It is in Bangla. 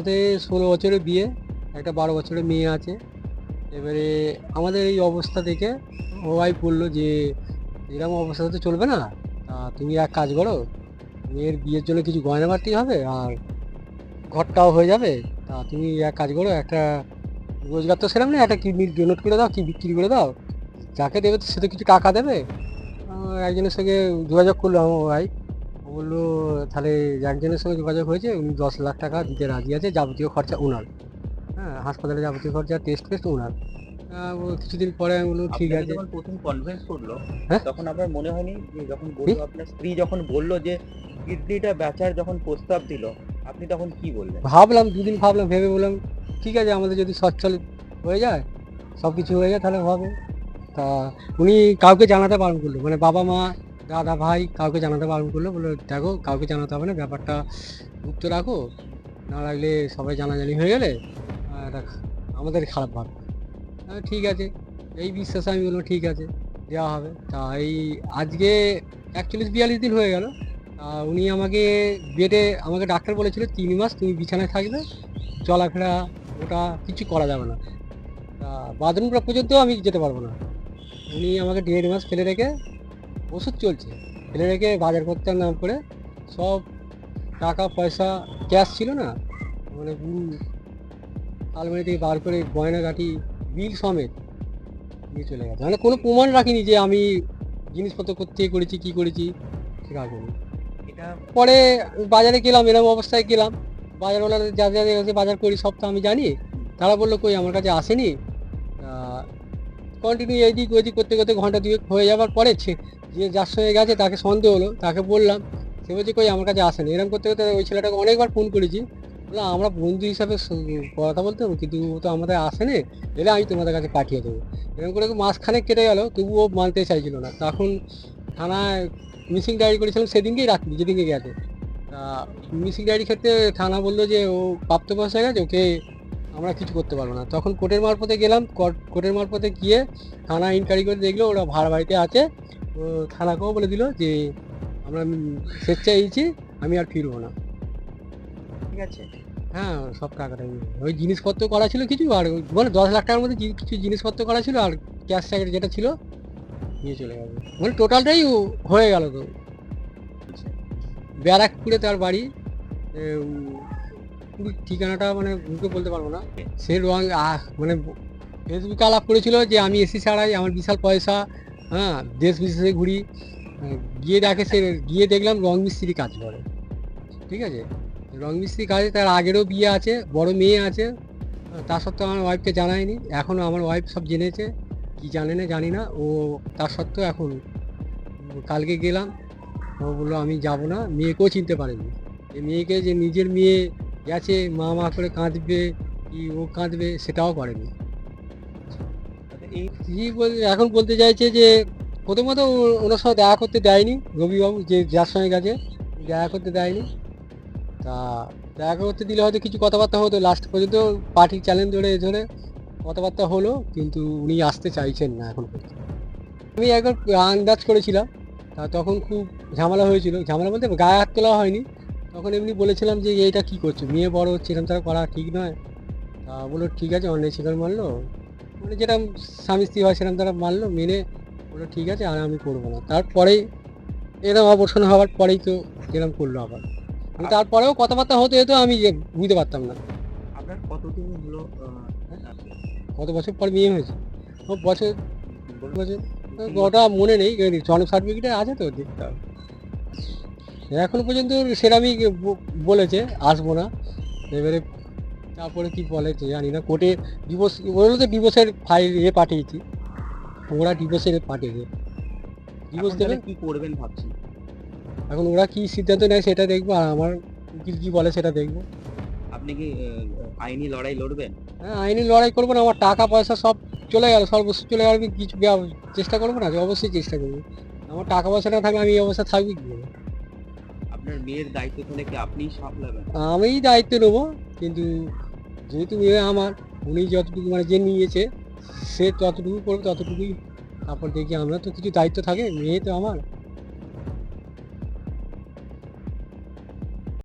আমাদের ষোলো বছরের বিয়ে, একটা বারো বছরের মেয়ে আছে। এবারে আমাদের এই অবস্থা দেখে ও ওয়াইফ বলল যে, এরকম অবস্থা তো চলবে না। তা তুমি এক কাজ করো, মেয়ের বিয়ের জন্য কিছু গয়না বাড়তি হবে আর ঘরটাও হয়ে যাবে। তা তুমি এক কাজ করো, একটা রোজগার তো সেরকম নেই, একটা কিডনি ডোনেট করে দাও, কি বিক্রি করে দাও। যাকে দেবে সে তো কিছু টাকা দেবে। একজনের সঙ্গে যোগাযোগ করল আমার ও বলল তাহলে একজনের সঙ্গে যোগাযোগ হয়েছে উনি দশ লাখ টাকা দিতে রাজি আছে যাবতীয় খরচা ওনার হ্যাঁ হাসপাতালে যাবতীয় খরচা টেস্ট ফেস্ট ওনার ও কিছুদিন পরে আমি বললাম ঠিক আছে। যখন প্রথম কনভিন্স করল হ্যাঁ? তখন আপনার মনে হয়নি যে যখন বলল আপনার স্ত্রী যখন বলল যে কিডনিটা বেচার যখন প্রস্তাব দিল আপনি তখন কি বললেন? ভাবলাম দুদিন ভাবলাম ভেবে বললাম ঠিক আছে আমাদের যদি সচ্ছল হয়ে যায় সব কিছু হয়ে যায় তাহলে হবে তা উনি কাউকে জানাতে বারণ করল মানে বাবা মা দাদা ভাই কাউকে জানাতে বারণ করল, বলল, দেখো, কাউকে জানাতে হবে না, ব্যাপারটা গুপ্ত রাখো, না রাখলে সবাই জানাজানি হয়ে গেলে আমাদের খারাপ ভাবে ঠিক আছে। এই বিশ্বাসে আমি বললাম, ঠিক আছে দেওয়া হবে। তা এই আজকে একচল্লিশ বিয়াল্লিশ দিন হয়ে গেল উনি আমাকে বেডে, আমাকে ডাক্তার বলেছিল, তিন মাস তুমি বিছানায় থাকবে চলাফেরা ওটা কিছু করা যাবে না। তা বাথরুম পর্যন্ত আমি যেতে পারব না। উনি আমাকে দেড় মাস ফেলে রেখে ওষুধ চলছে। ফেলে রেখে বাজার করতে নাম করে। সব টাকা পয়সা ক্যাশ ছিল না? মানে আলমারি থেকে বার করে গয়না কাটি বিল সমেত নিয়ে চলে গেছে। মানে কোনো প্রমাণ রাখিনি যে আমি জিনিসপত্র করতে করেছি কি করেছি ঠিক আছে এটা পরে বাজারে গেলাম এরকম অবস্থায় গেলাম। বাজারওয়ালাদের যা যা কাছে বাজার করি সব তো আমি জানি। তারা বলল কই আমার কাছে আসেনি? কন্টিনিউ এদিক ওইদিক করতে করতে ঘণ্টা দুয়েক হয়ে যাওয়ার পরে যে যার সঙ্গে গেছে তাকে সন্দেহ হলো, তাকে বললাম, সে বলছে, কই, আমার কাছে আসেনি। এরকম করতে করতে ওই ছেলেটাকে অনেকবার ফোন করেছি। বললাম, আমরা বন্ধু হিসাবে কথা বলতে হবে, কিন্তু ও তো আমাদের আসেনি, এলে আমি তোমাদের কাছে পাঠিয়ে দেবো। এরকম করে মাসখানেক কেটে গেল, তবুও মানতে চাইছিল না। তখন থানায় মিসিং ডায়েরি করেছিলাম, সেদিনকেই রাত্রি, যেদিনকে গেছে। তা মিসিং ডায়েরি ক্ষেত্রে থানা বলল যে, ও প্রাপ্তবয়স হয়ে গেছে, ওকে আমরা কিছু করতে পারব না। তখন কোর্টের মারফতে গেলাম, কোর্ট- কোর্টের মারফতে গিয়ে থানা ইনকোয়ারি করে দেখল, ওরা ভাড়া বাড়িতে আছে। ও থানাকেও বলে দিল যে আমরা স্বেচ্ছায় এইছি আমি আর ফিরবো না। ঠিক আছে। হ্যাঁ সব টাকাটা নিয়ে। ওই জিনিসপত্র করা ছিল কিছু আর ওই মানে দশ লাখ টাকার মধ্যে কিছু জিনিসপত্র করা ছিল আর ক্যাশ ট্যাগের যেটা ছিল নিয়ে চলে গেল। মানে টোটালটাই হয়ে গেল তো। ব্যারাকপুরে তার বাড়ি পুরো ঠিকানাটা মানে মুখে বলতে পারব না। সে রং মানে ফেসবুকে আলাপ করেছিল যে আমি এসি ছাড়াই আমার বিশাল পয়সা হ্যাঁ দেশ বিদেশে ঘুরি গিয়ে দেখে সে, গিয়ে দেখলাম রং মিস্ত্রি কাজ করে। ঠিক আছে? রং মিস্ত্রি কাজে তার আগেরও বিয়ে আছে, বড় মেয়ে আছে তা সত্ত্বেও আমার ওয়াইফকে জানায়নি। এখনও আমার ওয়াইফ সব জেনেছে, কি জানে না জানি না। ও তার সত্ত্বেও এখন কালকে গেলাম, ও বলল, আমি যাব না। মেয়েকেও চিনতে পারেনি। মেয়েকে যে নিজের মেয়ে গেছে মা মা করে কাঁদবে, কি ও কাঁদবে সেটাও করেনি। এখন বলতে চাইছে যে প্রথমত ওনার সঙ্গে দেখা করতে দেয়নি রবিবাবু, যে যার সঙ্গে গেছে, দেখা করতে দেয়নি। তা দেখা করতে দিলে হয়তো কিছু কথাবার্তা হতো লাস্ট পর্যন্ত পার্টির চ্যালেঞ্জ ধরে ধরে কথাবার্তা হলো, কিন্তু উনি আসতে চাইছেন না এখন আমি একবার আন্দাজ করেছিলাম, তা তখন খুব ঝামেলা হয়েছিল। ঝামেলা বলতে গায়ে হাত তোলা হয়নি। তখন এমনি বলেছিলাম যে, এইটা কি করছ? মেয়ে বড় হচ্ছে এরকম তারা করা ঠিক নয়। তা বলল, ঠিক আছে। অন্যায় স্বীকার মারলো। মানে যেরকম স্বামী স্ত্রী হয় সেরকম তারা মানলো মেনে বলল ঠিক আছে আর আমি করব না। তারপরেই এরকম অবসর হওয়ার পরেই তো এরকম করল আবার। মানে তারপরেও কথাবার্তা হতে হতো আমি বুঝতে পারতাম না। আপনার কতদিন হলো আহ, কত বছর পর বিয়ে হয়েছে? বছর বছর ওটা মনে নেই জন্ম সার্টিফিকেটে আছে তো দেখতে হবে। এখনও পর্যন্ত সেরামই বলেছে আসব না। এবারে তারপরে কি বলে তো জানি না কোর্টে ডিভোর্স বলল তো ডিভোর্সের ফাইল এ পাঠিয়েছি। ওরা ডিভোর্সের পাঠিয়েছে। ডিভোর্স দেবে? কি করবেন ভাবছি? এখন ওরা কি সিদ্ধান্ত নেয় সেটা দেখব আর আমার উকিল কি বলে সেটা দেখব। আপনি কি আইনি লড়াই লড়বেন? হ্যাঁ আইনি লড়াই করব না আমার টাকা পয়সা সব চলে গেল সর্বস্ব চলে গেল আমি কিছু চেষ্টা করব না অবশ্যই চেষ্টা করব। আমার টাকা পয়সা না থাকলে আমি এই অবস্থা থাকবি কি? আপনার মেয়ের দায়িত্ব তাহলে কি আপনিই সামলাবেন? আমিই দায়িত্ব নেব কিন্তু যেহেতু এ আমার, উনি যতটুকু মানে যে নিয়েছে, সে ততটুকু করবে ততটুকুই তারপর দেখি আমরা তো কিছু দায়িত্ব থাকে, মেয়ে তো আমার।